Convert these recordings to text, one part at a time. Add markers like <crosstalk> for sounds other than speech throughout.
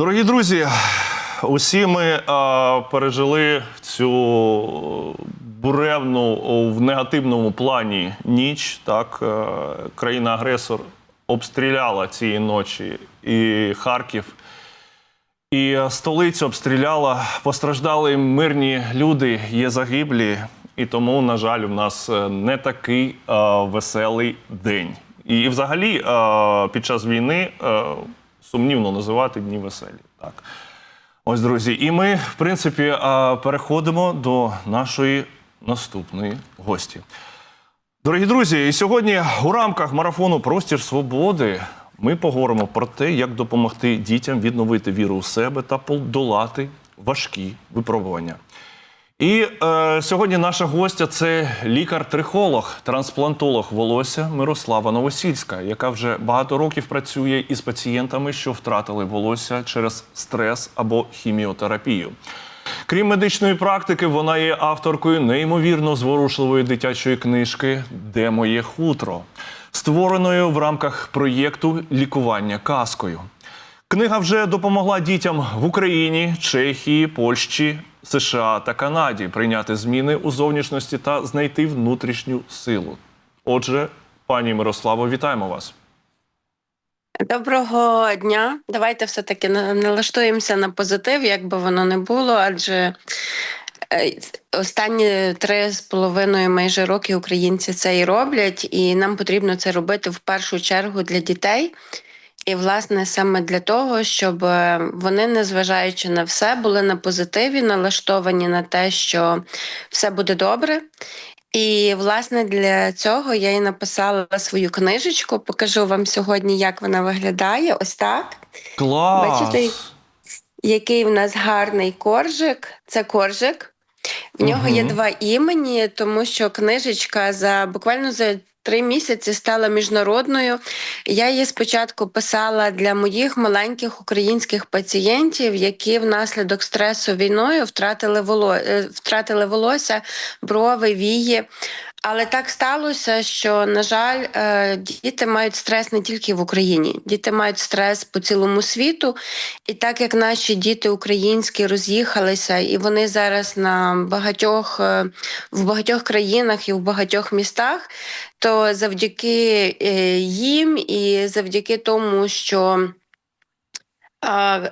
Дорогі друзі, усі ми е, пережили цю буревну в негативному плані ніч. Так, е, країна-агресор обстріляла цієї ночі і Харків, і столицю обстріляла. Постраждали мирні люди, є загиблі. І тому, на жаль, у нас е, не такий е, веселий день. І, взагалі, е, під час війни е, сумнівно називати дні веселі. Так. Ось, друзі, і ми, в принципі, переходимо до нашої наступної гості. Дорогі друзі, і сьогодні у рамках марафону Простір свободи ми поговоримо про те, як допомогти дітям відновити віру у себе та подолати важкі випробування. І е, сьогодні наша гостя це лікар-трихолог, трансплантолог волосся Мирослава Новосільська, яка вже багато років працює із пацієнтами, що втратили волосся через стрес або хіміотерапію. Крім медичної практики, вона є авторкою неймовірно зворушливої дитячої книжки Де моє хутро, створеною в рамках проєкту лікування казкою. Книга вже допомогла дітям в Україні, Чехії, Польщі, США та Канаді прийняти зміни у зовнішності та знайти внутрішню силу. Отже, пані Мирославо, вітаємо вас. Доброго дня. Давайте все-таки на- налаштуємося на позитив, як би воно не було, адже е, останні три з половиною майже роки українці це і роблять, і нам потрібно це робити в першу чергу для дітей. І, власне, саме для того, щоб е, вони, незважаючи на все, були на позитиві, налаштовані на те, що все буде добре. І, власне, для цього я і написала свою книжечку. Покажу вам сьогодні, як вона виглядає. Ось так. Клас! Бачите, Який в нас гарний коржик. Це коржик. В нього є два імені, тому що книжечка за буквально за три місяці стала міжнародною. Я її спочатку писала для моїх маленьких українських пацієнтів, які внаслідок стресу війною втратили воло... е, втратили волосся, брови, вії. Але так сталося, що, на жаль, е, діти мають стрес не тільки в Україні, діти мають стрес по цілому світу. І так як наші діти українські роз'їхалися, і вони зараз на багатьох е, в багатьох країнах і в багатьох містах, то завдяки е, їм і завдяки тому, що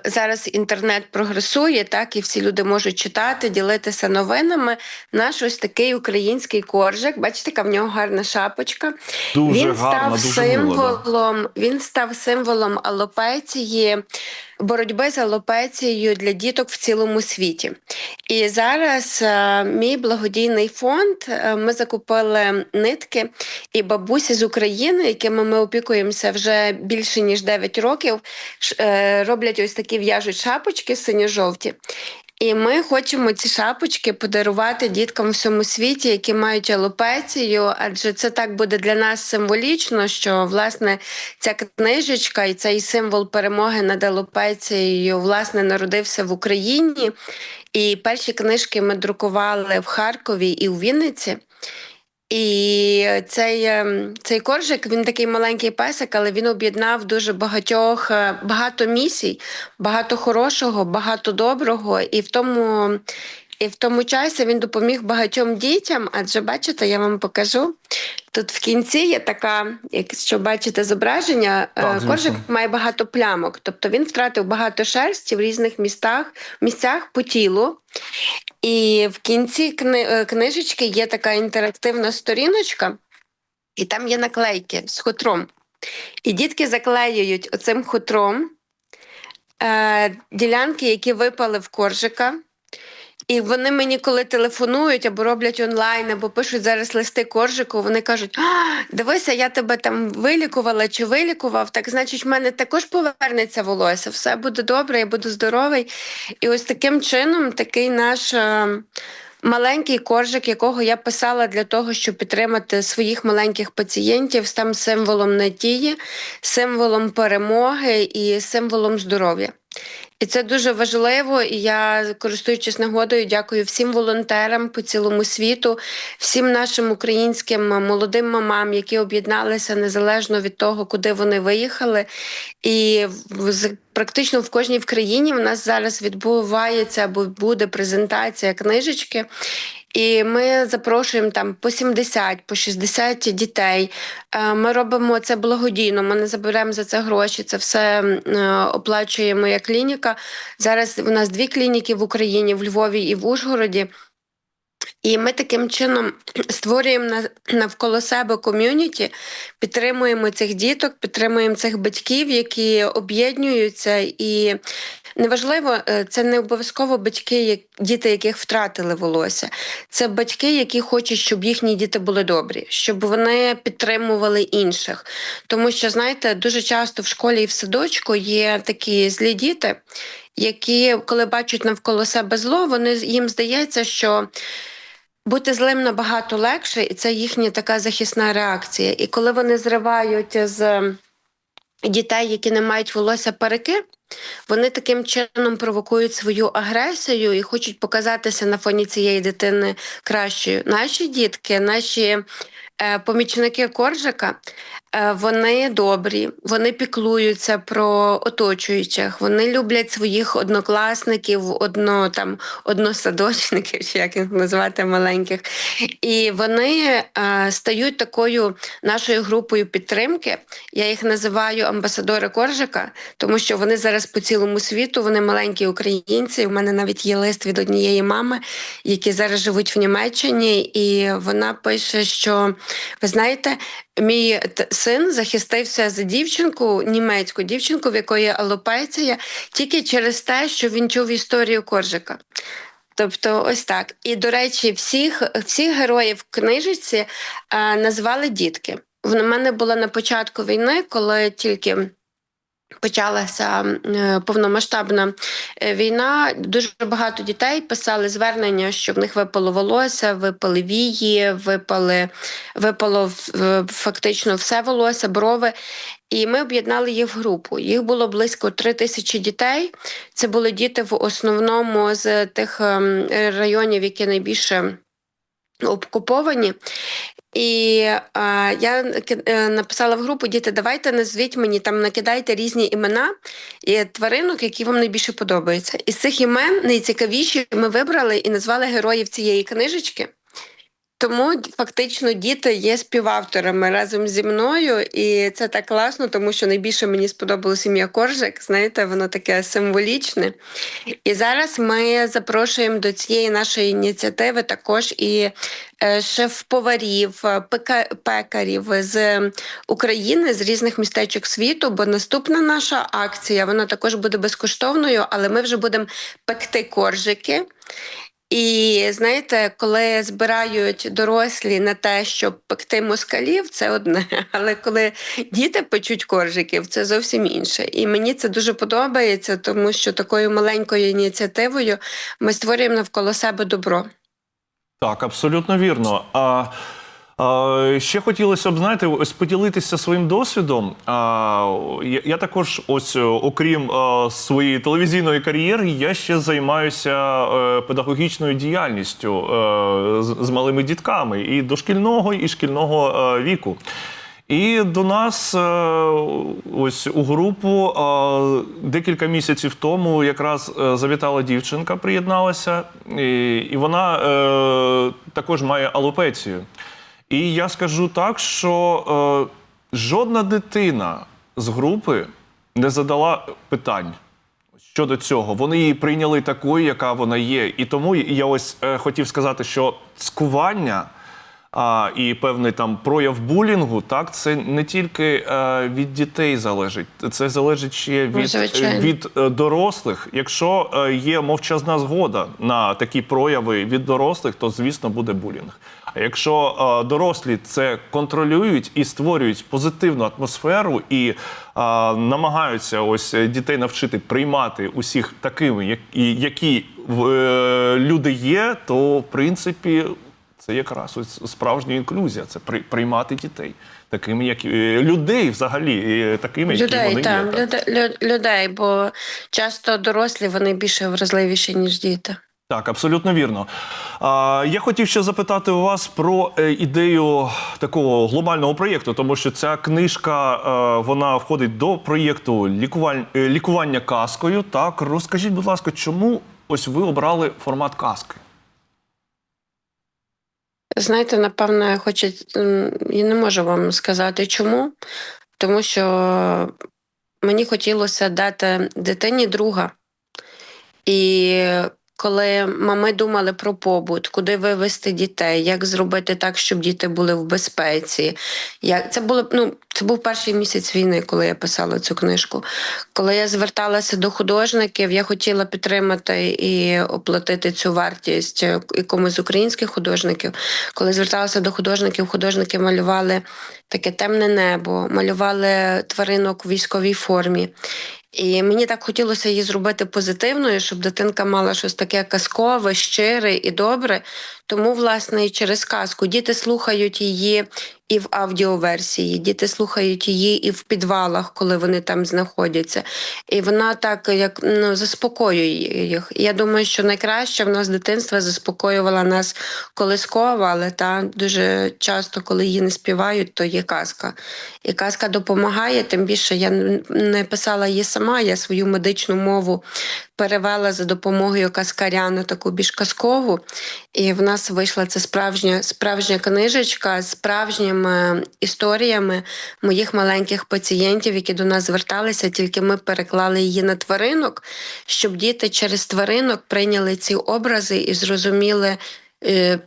зараз інтернет прогресує, так і всі люди можуть читати, ділитися новинами. Наш ось такий український коржик. Бачите, яка в нього гарна шапочка. Дуже він гарно, став дуже мило. да. символом. Він став символом алопеції, боротьби з алопецією для діток в цілому світі. І зараз е, мій благодійний фонд. е, Ми закупили нитки і бабусі з України, якими ми опікуємося вже більше ніж 9 років. ш- е, Роблять ось такі в'яжуть шапочки синьо-жовті. І ми хочемо ці шапочки подарувати діткам в всьому світі, які мають алопецію, адже це так буде для нас символічно, що власне ця книжечка і цей символ перемоги над алопецією власне народився в Україні. І перші книжки ми друкували в Харкові і у Вінниці. І цей, ем, цей коржик він такий маленький песик, але він об'єднав дуже багатьох е, багато місій, багато хорошого, багато доброго. І в тому, і в тому часі він допоміг багатьом дітям. Адже бачите, я вам покажу. Тут в кінці є така, якщо бачите зображення, е, Так, коржик має багато плямок. Тобто він втратив багато шерсті в різних містах, місцях по тілу. І в кінці кни- е, книжечки є така інтерактивна сторіночка, і там є наклейки з хутром. І дітки заклеюють оцим хутром е, ділянки, які випали в коржика. І вони мені, коли телефонують або роблять онлайн, або пишуть зараз листи коржику, вони кажуть: дивися, я тебе там вилікувала чи вилікував, так значить, в мене також повернеться волосся, все буде добре, я буду здоровий. І ось таким чином такий наш. е, Маленький коржик, якого я писала для того, щоб підтримати своїх маленьких пацієнтів, став символом надії, символом перемоги і символом здоров'я. І це дуже важливо. І я, користуючись нагодою, дякую всім волонтерам по цілому світу, всім нашим українським молодим мамам, які об'єдналися незалежно від того, куди вони виїхали. І практично в кожній країні в нас зараз відбувається або буде презентація книжечки. І ми запрошуємо там по 70, по 60 дітей. Е, Ми робимо це благодійно. Ми не заберемо за це гроші. Це все е, оплачує моя клініка. Зараз у нас дві клініки в Україні, в Львові і в Ужгороді. І ми таким чином <clears throat> створюємо на- навколо себе ком'юніті, підтримуємо цих діток, підтримуємо цих батьків, які об'єднуються. І неважливо, е, це не обов'язково батьки, діти, яких втратили волосся. Це батьки, які хочуть, щоб їхні діти були добрі, щоб вони підтримували інших. Тому що, знаєте, дуже часто в школі і в садочку є такі злі діти, які, коли бачать навколо себе зло, вони їм здається, що. Бути злим набагато легше, і це їхня така захисна реакція. І коли вони зривають з дітей, які не мають волосся парики, вони таким чином провокують свою агресію і хочуть показатися на фоні цієї дитини кращою. Наші дітки, наші помічники коржика, е, вони добрі, вони піклуються про оточуючих, вони люблять своїх однокласників, одно там односадочників, <laughs> чи як їх назвати маленьких. І вони е, стають такою нашою групою підтримки. Я їх називаю амбасадори коржика, тому що вони зараз по цілому світу, вони маленькі українці. У мене навіть є лист від однієї мами, які зараз живуть в Німеччині, і вона пише, що ви знаєте, мій син захистився за дівчинку, німецьку дівчинку, в якої алопеція, тільки через те, що він чув історію коржика. Тобто, ось так. І до речі, всіх, всіх героїв в книжці е, назвали дітки. В мене була на початку війни, коли тільки почалася е, повномасштабна е, війна. Дуже багато дітей писали звернення, що в них випало волосся, випали вії, випали, випало фактично все волосся, брови. І ми об'єднали їх в групу. Їх було близько три тисячі дітей. Це були діти в основному з тих ем, районів, які найбільше окуповані. І е, я е, написала в групу: діти, давайте назвіть мені там, накидайте різні імена і тваринок, які вам найбільше подобаються. Із цих імен найцікавіші ми вибрали і назвали героїв цієї книжечки. Тому фактично діти є співавторами разом зі мною, і це так класно, тому що найбільше мені сподобалось ім'я Коржик. Знаєте, воно таке символічне. І зараз ми запрошуємо до цієї нашої ініціативи також і е, шеф-поварів, е, пекарів з України з різних містечок світу. Бо наступна наша акція вона також буде безкоштовною, але ми вже будемо пекти коржики. І знаєте, коли збирають дорослі на те, щоб пекти москалів, це одне. <laughs> Але коли діти печуть коржиків, це зовсім інше. І мені це дуже подобається, тому що такою маленькою ініціативою ми створюємо навколо себе добро. Так, абсолютно вірно. А, ще хотілося б, знаєте, ось поділитися своїм досвідом. Я, також, ось, е, окрім своєї телевізійної кар'єри, я ще займаюся е, педагогічною діяльністю е, з, малими дітками і дошкільного, і шкільного віку. І до нас ось у групу декілька місяців тому якраз завітала дівчинка, приєдналася, і, вона також має алопецію. І я скажу так, що е, жодна дитина з групи не задала питань щодо цього. Вони її прийняли такою, яка вона є. І тому я ось е, хотів сказати, що цькування а, і певний там прояв булінгу, так, це не тільки е, від дітей залежить, це залежить ще Ну, від, звичайно. від е, дорослих. Якщо е, є мовчазна згода на такі прояви від дорослих, то звісно буде булінг. Якщо е, дорослі це контролюють і створюють позитивну атмосферу і е, намагаються ось е, дітей навчити приймати усіх такими, як- і- які е, люди є, то в принципі Це якраз ось справжня інклюзія, це при, приймати дітей, такими, як людей взагалі, і такими, які Людей, вони так, є. так. люде- лю- людей, бо часто дорослі вони більше вразливіші, ніж діти. Так, абсолютно вірно. А, я хотів ще запитати у вас про е, ідею такого глобального проєкту, тому що ця книжка е, вона входить до проєкту е, лікування казкою. Так, розкажіть, будь ласка, чому ось ви обрали формат казки? Знаєте, напевно, хочу, м, я не можу вам сказати чому, тому що мені хотілося дати дитині друга. І коли ми думали про побут, куди вивести дітей, як зробити так, щоб діти були в безпеці. Як... Це, було, ну, це був перший місяць війни, коли я писала цю книжку. Коли я зверталася до художників, я хотіла підтримати і оплатити цю вартість якомусь з українських художників. Коли зверталася до художників, художники малювали таке темне небо, малювали тваринок у військовій формі. І мені так хотілося її зробити позитивною, щоб дитинка мала щось таке казкове, щире і добре. Тому, власне, і через казку діти слухають її і в аудіоверсії, діти слухають її і в підвалах, коли вони там знаходяться. І вона так як ну, заспокоює їх. Я думаю, що найкраще в нас з дитинства заспокоювала нас колискова, але та дуже часто, коли її не співають, то є казка. І казка допомагає, тим більше я не писала її сама, я свою медичну мову перевела за допомогою каскаря на таку більш казкову. І в нас вийшла це справжня, справжня книжечка з справжніми історіями моїх маленьких пацієнтів, які до нас зверталися, тільки ми переклали її на тваринок, щоб діти через тваринок прийняли ці образи і зрозуміли. е,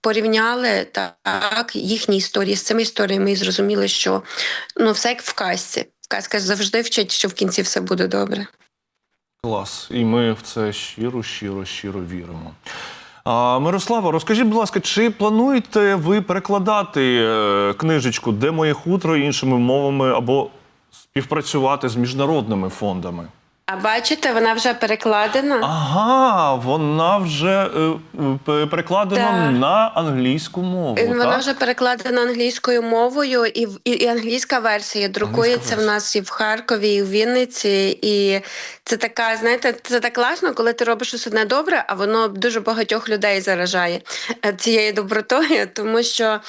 Порівняли так їхні історії з цими історіями і зрозуміли, що ну все як в казці. Казка завжди вчить, що в кінці все буде добре. Клас. І ми в це щиро, щиро, щиро віримо. А, Мирослава, розкажіть, будь ласка, чи плануєте ви перекладати е, книжечку Де моє хутро іншими мовами або співпрацювати з міжнародними фондами? А бачите, вона вже перекладена. Ага, вона вже е, е, перекладена Так. на англійську мову. Е, Вона так? вже перекладена англійською мовою, і, в- і, і англійська версія друкується в версія. нас і в Харкові, і в Вінниці. І це така, знаєте, це так класно, коли ти робиш щось одне добре, а воно дуже багатьох людей заражає е, цією добротою, тому що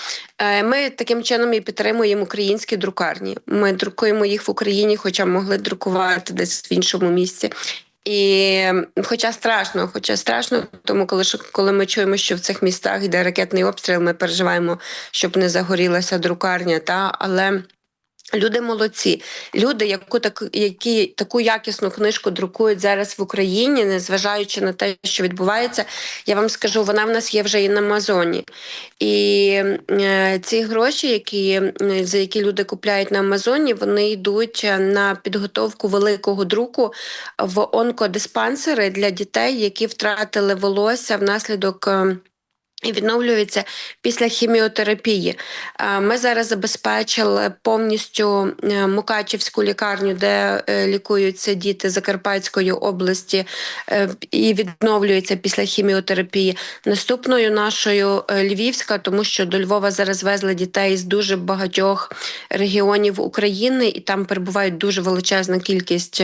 ми таким чином і підтримуємо українські друкарні. Ми друкуємо їх в Україні, хоча могли друкувати десь в іншому місці. І хоча страшно, хоча страшно, тому коли коли ми чуємо, що в цих містах йде ракетний обстріл, ми переживаємо, щоб не загорілася друкарня. Та але люди молодці. Люди, яку так, які таку якісну книжку друкують зараз в Україні, незважаючи на те, що відбувається, я вам скажу, вона в нас є вже і на Амазоні. І е, ці гроші, які, за які люди купляють на Амазоні, вони йдуть е, на підготовку великого друку в онкодиспансери для дітей, які втратили волосся внаслідок. І відновлюється після хіміотерапії. Ми зараз забезпечили повністю е, Мукачівську лікарню, де е, лікуються діти Закарпатської області е, і відновлюються після хіміотерапії. Наступною нашою Львівська, тому що до Львова зараз везли дітей з дуже багатьох регіонів України, і там перебувають дуже величезна кількість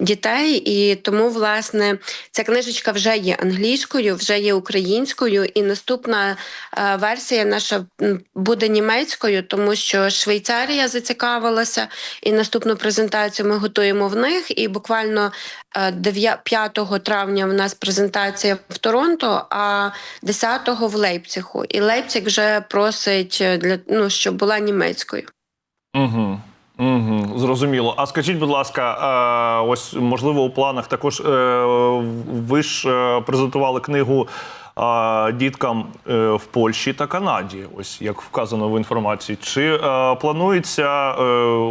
дітей. І тому, власне, ця книжечка вже є англійською, вже є українською, і наступна е, версія наша буде німецькою, тому що Швейцарія зацікавилася, і наступну презентацію ми готуємо в них. І буквально е, 9 5 травня в нас презентація в Торонто, а 10-го в Лейпцигу. І Лейпциг вже просить е, для ну, щоб була німецькою. Угу. Угу, зрозуміло. А скажіть, будь ласка, е, ось можливо у планах також е, ви ж е, презентували книгу е, діткам е, в Польщі та Канаді, ось як вказано в інформації. Чи е, планується е,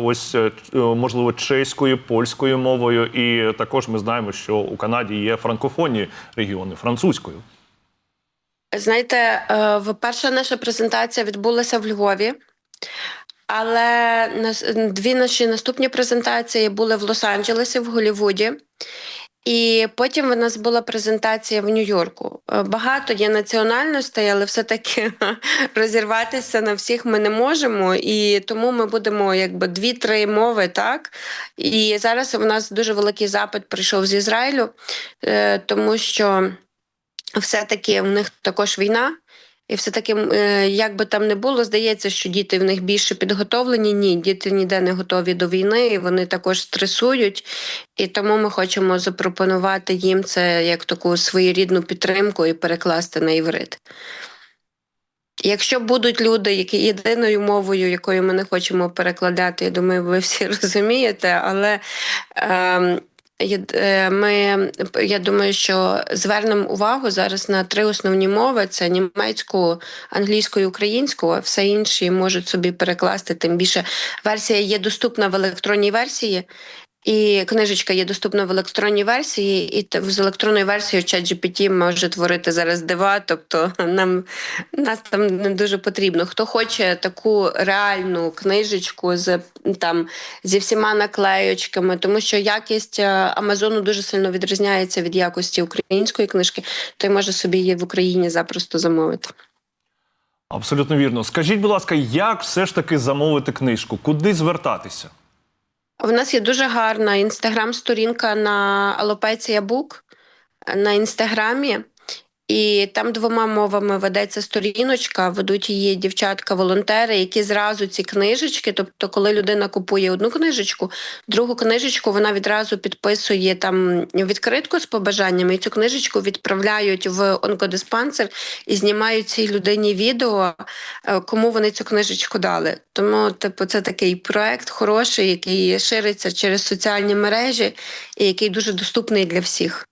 ось можливо чеською, польською мовою? І також ми знаємо, що у Канаді є франкофонні регіони французькою. Знаєте, перша наша презентація відбулася в Львові, але дві наші наступні презентації були в Лос-Анджелесі, в Голлівуді. І потім в нас була презентація в Нью-Йорку. Е, Багато є національностей, але все-таки <laughs> розірватися на всіх ми не можемо. І тому ми будемо якби дві-три мови, так. І зараз у нас дуже великий запит прийшов з Ізраїлю, е, тому що все-таки в них також війна. І все-таки, е, як би там не було, здається, що діти в них більше підготовлені. Ні, діти ніде не готові до війни, і вони також стресують. І тому ми хочемо запропонувати їм це як таку своєрідну підтримку і перекласти на іврит. Якщо будуть люди, які єдиною мовою, якою ми не хочемо перекладати, я думаю, ви всі <laughs> розумієте, але е, ми, я думаю, що звернемо увагу зараз на три основні мови: це німецьку, англійську і українську, все інші можуть собі перекласти. Тим більше версія є доступна в електронній версії. І книжечка є доступна в електронній версії, і з електронною версією ChatGPT може творити зараз дива. Тобто <laughs> нам нас там не дуже потрібно. Хто хоче таку реальну книжечку з там зі всіма наклеючками, тому що якість е, Амазону дуже сильно відрізняється від якості української книжки, той може собі її в Україні запросто замовити. Абсолютно вірно. Скажіть, будь ласка, як все ж таки замовити книжку? Куди звертатися? У нас є дуже гарна інстаграм-сторінка на Алопеція Бук на інстаграмі. І там двома мовами ведеться сторіночка, ведуть її дівчатка-волонтери, які зразу ці книжечки. Тобто, коли людина купує одну книжечку, другу книжечку вона відразу підписує там відкритку з побажаннями, і цю книжечку відправляють в онкодиспансер і знімають цій людині відео, е, кому вони цю книжечку дали. Тому, типу, це такий проект хороший, який шириться через соціальні мережі і який дуже доступний для всіх.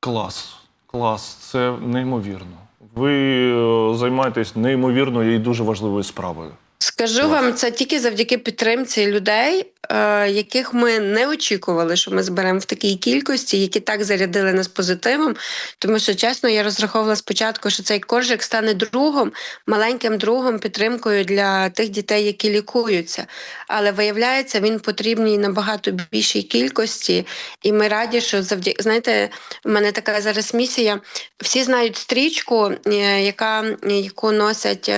Клас, клас, це неймовірно. Ви е, займаєтесь неймовірною і дуже важливою справою. Скажу вам, це тільки завдяки підтримці людей, е, яких ми не очікували, що ми зберемо в такій кількості, які так зарядили нас позитивом. Тому що, чесно, я розраховувала спочатку, що цей коржик стане другом, маленьким другом, підтримкою для тих дітей, які лікуються. Але виявляється, він потрібний набагато більшій кількості, і ми раді, що завдяки знаєте, у мене така зараз місія. Всі знають стрічку, е, яка яку носять.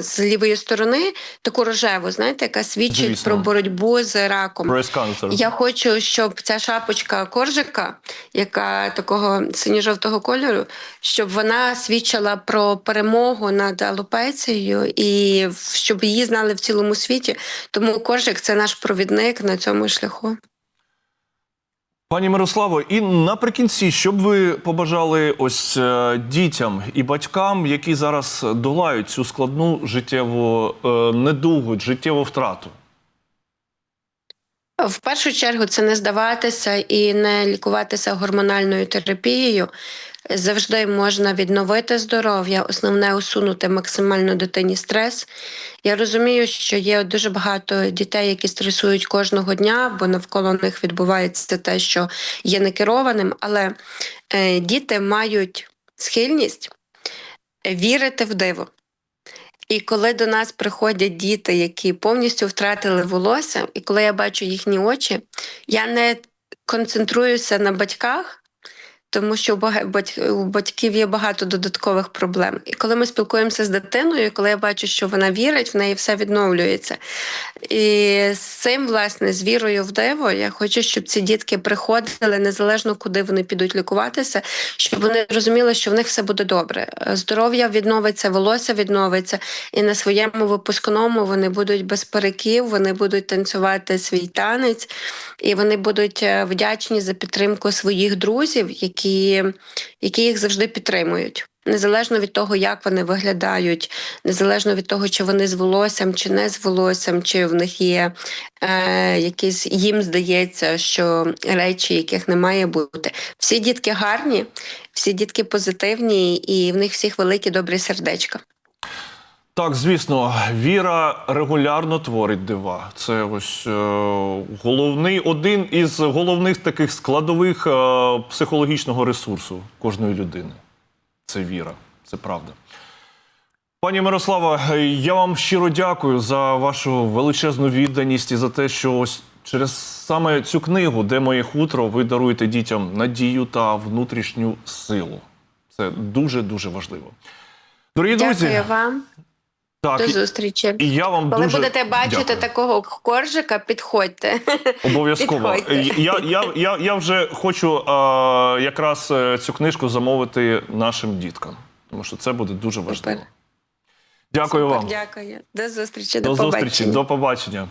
З лівої сторони таку рожеву, знаєте, яка свідчить Звісно. про боротьбу з раком. Я хочу, щоб ця шапочка коржика, яка такого синьо-жовтого кольору, щоб вона свідчила про перемогу над алопецією і щоб її знали в цілому світі. Тому коржик це наш провідник на цьому шляху. Пані Мирославо, і наприкінці, що б ви побажали ось е, дітям і батькам, які зараз долають цю складну життєву е, недугу, життєву втрату? В першу чергу це не здаватися і не лікуватися гормональною терапією. Завжди можна відновити здоров'я, основне усунути максимально дитині стрес. Я розумію, що є дуже багато дітей, які стресують кожного дня, бо навколо них відбувається те, що є некерованим. Але е, діти мають схильність вірити в диво. І коли до нас приходять діти, які повністю втратили волосся, і коли я бачу їхні очі, я не концентруюся на батьках, тому що у батьків є багато додаткових проблем. І коли ми спілкуємося з дитиною, коли я бачу, що вона вірить, в неї все відновлюється. І з цим, власне, з вірою в диво, я хочу, щоб ці дітки приходили незалежно куди вони підуть лікуватися, щоб вони розуміли, що в них все буде добре. Здоров'я відновиться, волосся відновиться, і на своєму випускному вони будуть без париків, вони будуть танцювати свій танець, і вони будуть е, вдячні за підтримку своїх друзів, які, які їх завжди підтримують. Незалежно від того, як вони виглядають, незалежно від того, чи вони з волоссям, чи не з волоссям, чи в них є е, якісь їм здається, що речі, яких не має бути. Всі дітки гарні, всі дітки позитивні, і в них всіх великі добрі сердечка. Так, звісно, віра регулярно творить дива. Це ось е, головний один із головних таких складових е, психологічного ресурсу кожної людини. Це віра, це правда. Пані Мирослава, я вам щиро дякую за вашу величезну відданість і за те, що ось через саме цю книгу, де моє хутро, ви даруєте дітям надію та внутрішню силу. Це дуже дуже важливо. Дорогі друзі, Дякую вам. Так До зустрічі. і я вам Коли дуже будете бачити дякую. такого коржика, підходьте. Обов'язково. Я, я, я, я вже хочу е, якраз е, цю книжку замовити нашим діткам, тому що це буде дуже важливо. Супер. Дякую вам. Дякую. До зустрічі. До До, зустрічі, до побачення.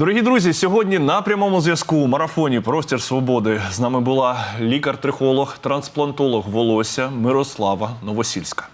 Дорогі друзі, сьогодні на прямому зв'язку у марафоні Простір Свободи з нами була лікар-трихолог, трансплантолог волосся Мирослава Новосільська.